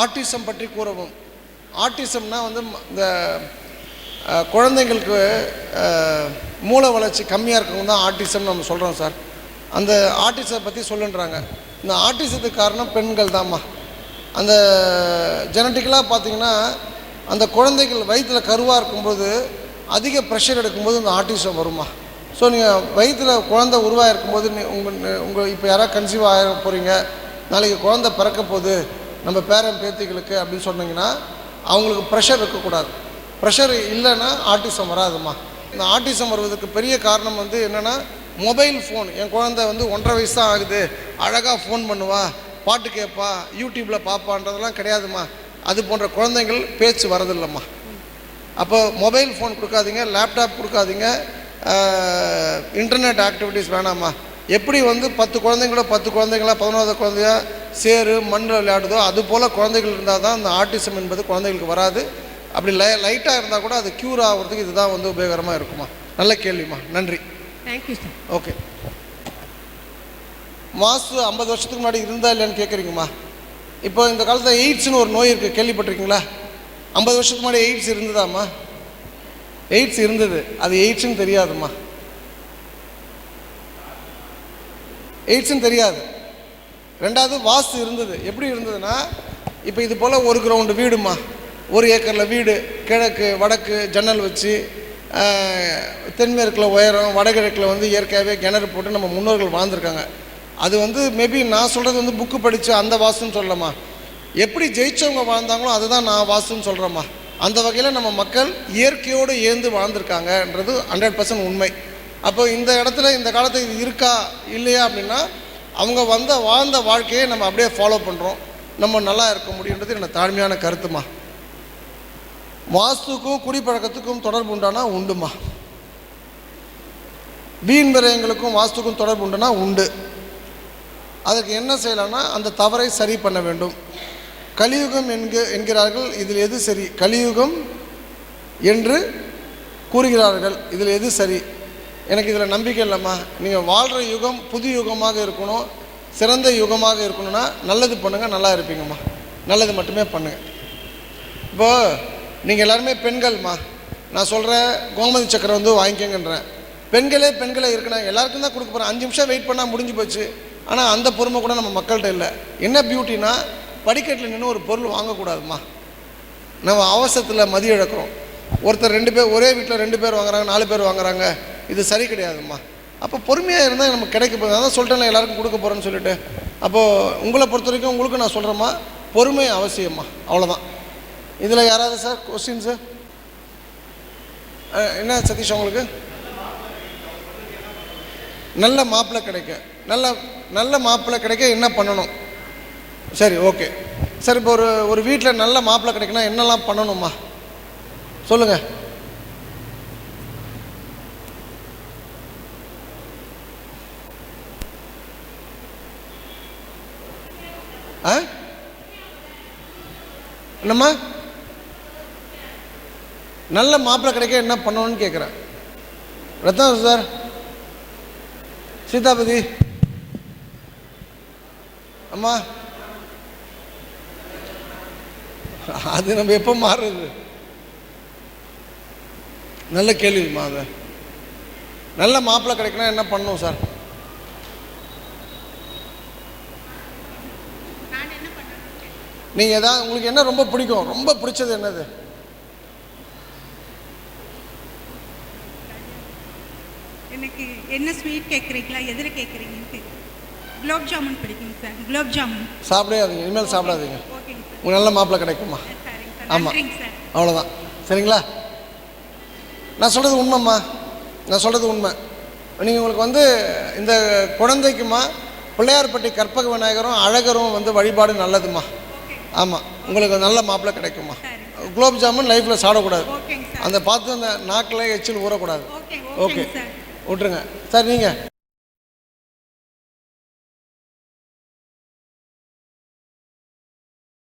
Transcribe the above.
Autism பற்றி கூறவும். ஆர்டிசம்னா வந்து ம- இந்த குழந்தைங்களுக்கு மூளை வளர்ச்சி கம்மியாக இருக்கவங்க தான் ஆர்டிசம்னு நம்ம சொல்கிறோம் சார். அந்த ஆர்டிசத்தை பற்றி சொல்லுன்றாங்க. இந்த ஆர்டிசத்துக்கு காரணம் பெண்கள் தாம்மா அந்த ஜெனட்டிக்கலாக பார்த்தீங்கன்னா அந்த குழந்தைகள் வயிற்றில் கருவாக இருக்கும்போது அதிக ப்ரெஷர் எடுக்கும்போது இந்த ஆர்டிசம் வருமா ஸோ நீங்கள் வயிற்றில் குழந்தை உருவாக இருக்கும்போது நீ உங்கள் உங்கள் இப்போ யாராவது கன்சீவ் ஆக போகிறீங்க நாளைக்கு குழந்தை பிறக்க போகுது நம்ம பேரன் பேத்திகளுக்கு அப்படின்னு சொன்னீங்கன்னா அவங்களுக்கு ப்ரெஷர் இருக்கக்கூடாது. ப்ரெஷர் இல்லைன்னா ஆட்டிசம் வராதுமா இந்த ஆட்டிசம் வருவதற்கு பெரிய காரணம் வந்து என்னென்னா மொபைல் ஃபோன் என் குழந்தை வந்து ஒன்றரை வயசு தான் ஆகுது. அழகாக ஃபோன் பண்ணுவா பாட்டு கேட்பா யூடியூப்பில் பார்ப்பான்றதெல்லாம் கிடையாதுமா அது போன்ற குழந்தைகள் பேச்சு வரதில்லைம்மா. அப்போ மொபைல் ஃபோன் கொடுக்காதீங்க லேப்டாப் கொடுக்காதீங்க. இன்டர்நெட் ஆக்டிவிட்டீஸ் வேணாமா எப்படி வந்து பத்து குழந்தைங்களோ பத்து குழந்தைங்களா பதினோரு குழந்தையா சேரு மண்ணில் விளையாடுதோ அது போல் குழந்தைகள் இருந்தால் தான் அந்த ஆட்டிசம் என்பது குழந்தைகளுக்கு வராது. அப்படி லை லைட்டாக இருந்தால் கூட அது க்யூர் ஆகிறதுக்கு இதுதான் வந்து உபயோகரமாக இருக்குமா? நல்ல கேள்விம்மா. நன்றி. தேங்க்யூ சார் ஓகே மாசு ஐம்பது வருஷத்துக்கு முன்னாடி இருந்தா இல்லைன்னு கேட்குறீங்கம்மா இப்போ இந்த காலத்தில் எய்ட்ஸ்னு ஒரு நோய் இருக்குது கேள்விப்பட்டிருக்கீங்களா? ஐம்பது வருஷத்துக்கு முன்னாடி எய்ட்ஸ் இருந்ததாம்மா. எய்ட்ஸ் இருந்தது. அது எய்ட்ஸ்னு தெரியாதும்மா. எய்ட்ஸ்னு தெரியாது. ரெண்டாவது வாஸ்து இருந்தது. எப்படி இருந்ததுன்னா இப்போ இது போல் ஒரு கிரவுண்டு வீடுமா ஒரு ஏக்கரில் வீடு கிழக்கு வடக்கு ஜன்னல் வச்சு தென்மேற்கில் உயரம் வடகிழக்கில் வந்து இயற்கையாகவே கிணறு போட்டு நம்ம முன்னோர்கள் வாழ்ந்துருக்காங்க. அது வந்து மேபி நான் சொல்கிறது வந்து புக்கு படித்து அந்த வாஸ்துன்னு சொல்லலாமா? எப்படி ஜெயித்தவங்க வாழ்ந்தாங்களோ அதுதான் நான் வாஸ்துன்னு சொல்கிறேம்மா அந்த வகையில் நம்ம மக்கள் இயற்கையோடு ஏந்து வாழ்ந்திருக்காங்கன்றது ஹண்ட்ரட் பர்சன்ட் உண்மை. அப்போ இந்த இடத்துல இந்த காலத்தில் இது இருக்கா இல்லையா அப்படின்னா அவங்க வந்த வாழ்ந்த வாழ்க்கையை நம்ம அப்படியே ஃபாலோ பண்ணுறோம் நம்ம நல்லா இருக்க முடியுன்றது என்னோட தாழ்மையான கருத்துமா. வாஸ்துக்கும் குடிப்பழக்கத்துக்கும் தொடர்பு உண்டானா உண்டுமா. வீண் விரயங்களுக்கும் வாஸ்துக்கும் தொடர்பு உண்டுனா உண்டு. அதுக்கு என்ன செய்யலாம்னா அந்த தவறை சரி பண்ண வேண்டும். கலியுகம் என்க என்கிறார்கள் இதில் எது சரி? கலியுகம் என்று கூறுகிறார்கள் இதில் எது சரி? எனக்கு இதில் நம்பிக்கை இல்லைம்மா. நீங்கள் வாழ்கிற யுகம் புது யுகமாக இருக்கணும். சிறந்த யுகமாக இருக்கணும்னா நல்லது பண்ணுங்கள் நல்லா இருப்பீங்கம்மா. நல்லது மட்டுமே பண்ணுங்கள் இப்போ நீங்கள் எல்லாருமே பெண்கள்மா. நான் சொல்கிறேன் கோமதி சக்கரம் வந்து வாங்கிக்கங்கன்றேன். பெண்களே பெண்களே இருக்கணும் எல்லாருக்கும் தான் கொடுக்க போகிறேன் அஞ்சு நிமிஷம் வெயிட் பண்ணால் முடிஞ்சு போச்சு. ஆனால் அந்த பொறுமை கூட நம்ம மக்கள்கிட்ட இல்லை. என்ன பியூட்டினா படிக்கட்டில் நின்று ஒரு பொருள் வாங்கக்கூடாதும்மா. நம்ம அவசரத்தில் மதிய இழக்கிறோம் ஒருத்தர் ரெண்டு பேர் ஒரே வீட்டில் ரெண்டு பேர் வாங்குறாங்க நாலு பேர் வாங்குறாங்க. இது சரி கிடையாதும்மா. அப்போ பொறுமையாக இருந்தால் நமக்கு கிடைக்க போகுது. அதான் சொல்லிட்டேன் எல்லாருக்கும் கொடுக்க போகிறேன்னு சொல்லிட்டு. அப்போது உங்களை பொறுத்த வரைக்கும் உங்களுக்கு நான் சொல்கிறேம்மா பொறுமை அவசியம்மா. அவ்வளோதான் இதில் யாராவது சார் கொஸ்டின்ஸு என்ன சதீஷ் உங்களுக்கு? நல்ல மாப்பிள்ளை கிடைக்க. நல்ல நல்ல மாப்பிள்ளை கிடைக்க என்ன பண்ணணும்? சரி ஓகே சார் இப்போ ஒரு ஒரு வீட்டில் நல்ல மாப்பிள்ளை கிடைக்கணும் என்னெல்லாம் பண்ணணுமா சொல்லுங்கள் ஆ? என்னம்மா? நல்ல மாப்பிள்ளை கிடைக்க என்ன பண்ணணும்னு கேட்குறேன் ரத்னா சார். சீதாபதி. அம்மா. அது நம்ம எப்போ மாறுறது? நல்ல கேள்விம்மா அது? நல்ல மாப்பிள்ளை கிடைக்கணும் என்ன பண்ணணும் சார்? நீங்கள் எதாவது உங்களுக்கு என்ன ரொம்ப பிடிக்கும்? ரொம்ப பிடிச்சது என்னது? எனக்கு என்ன ஸ்வீட் கேட்குறீங்களா எதில் கேட்குறீங்கன்னு குலோப் ஜாமுன் பிடிக்குங்க சார். குலோப் ஜாமுன். சாப்பிடாதீங்க இனிமேல் சாப்பிடாதீங்க. உங்களுக்கு நல்ல மாப்பிள்ளை கிடைக்குமா? சரிங்க சார். ஆமா. நன்றிங்க சார். அவ்வளோதான் சரிங்களா? நான் சொல்கிறது உண்மைம்மா. நான் சொல்கிறது உண்மை. நீங்கள் உங்களுக்கு வந்து இந்த குழந்தைக்குமா பிள்ளையார்பட்டி கற்பக விநாயகரும் அழகரும் வந்து வழிபாடு நல்லதும்மா. ஆமாம் உங்களுக்கு நல்ல மாப்பிள்ளை கிடைக்குமா? குலோப் ஜாமுன் லைஃப்பில் சார். அந்த பார்த்து அந்த நாக்கில் எச்சில் ஊறக்கூடாது. ஓகே விட்டுருங்க. சார் நீங்கள்